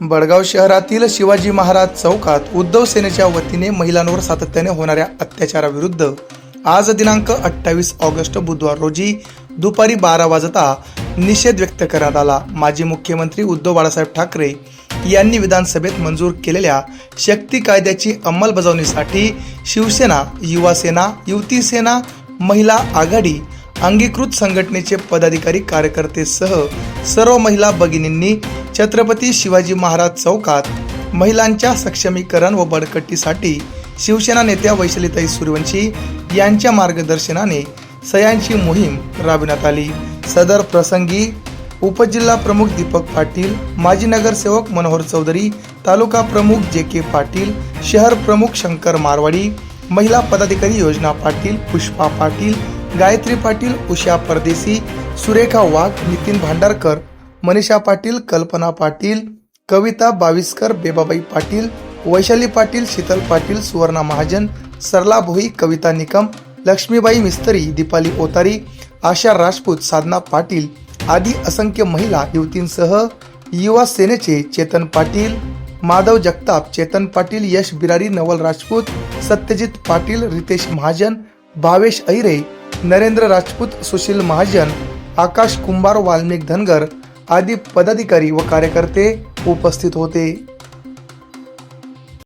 बडगाव शहरातील शिवाजी महाराज चौकात उद्धव सेनेच्या वतीने महिलांवर सातत्याने होणाऱ्या अत्याचाराविरुद्ध आज दिनांक अठ्ठावीस ऑगस्ट बुधवार रोजी दुपारी बारा वाजता निषेध व्यक्त करण्यात आला. माजी मुख्यमंत्री उद्धव बाळासाहेब ठाकरे यांनी विधानसभेत मंजूर केलेल्या शक्ती कायद्याची अंमलबजावणीसाठी शिवसेना युवा सेना युवती सेना महिला आघाडी अंगीकृत संघटनेचे पदाधिकारी कार्यकर्तेसह सर्व महिला भगिनींनी छत्रपती शिवाजी महाराज चौकात महिलांच्या सक्षमीकरण व बळकटीसाठी शिवसेना नेत्या वैशालीताई सूर्यवंशी यांच्या मार्गदर्शनाने सयांची मोहीम राबविण्यात आली. सदर प्रसंगी उपजिल्हा प्रमुख दीपक पाटील माजी नगरसेवक मनोहर चौधरी तालुका प्रमुख जे के पाटील शहर प्रमुख शंकर मारवाडी महिला पदाधिकारी योजना पाटील पुष्पा पाटील गायत्री पाटील उषा परदेसी सुरेखा वाघ नितीन भांडारकर मनीषा पाटील कल्पना पाटील कविता बाविस्कर बेबाबाई पाटील वैशाली पाटील शीतल पाटील सुवर्णा महाजन सरला भोई कविता निकम लक्ष्मीबाई मिस्त्री दीपाली ओतारी आशा राजपूत साधना पाटील आदी असंख्य महिला युवतींसह युवा सेनेचे चेतन पाटील माधव जगताप चेतन पाटील यश बिरारी नवल राजपूत सत्यजित पाटील रितेश महाजन भावेश ऐरे नरेंद्र राजपूत सुशील महाजन आकाश कुंभार वाल्मिक धनगर आदी पदाधिकारी व कार्यकर्ते उपस्थित होते.